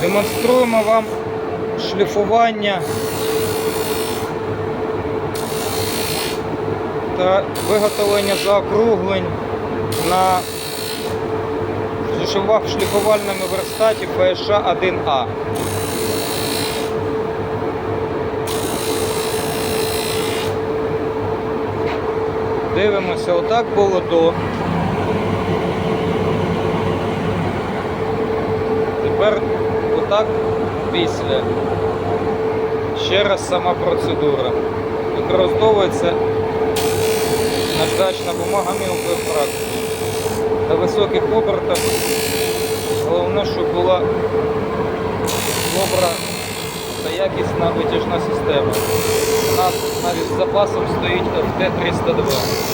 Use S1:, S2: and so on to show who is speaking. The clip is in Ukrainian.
S1: Демонструємо вам шліфування та виготовлення заокруглень на шліфував шліфувальному верстаті ФШ 1А. Дивимося, отак було до. Тепер отак після. Ще раз сама процедура. Використовується наждачна бумага мілкої. На високих обертах головне, щоб була добра та якісна витяжна система. У нас навіть з запасом стоїть FT302.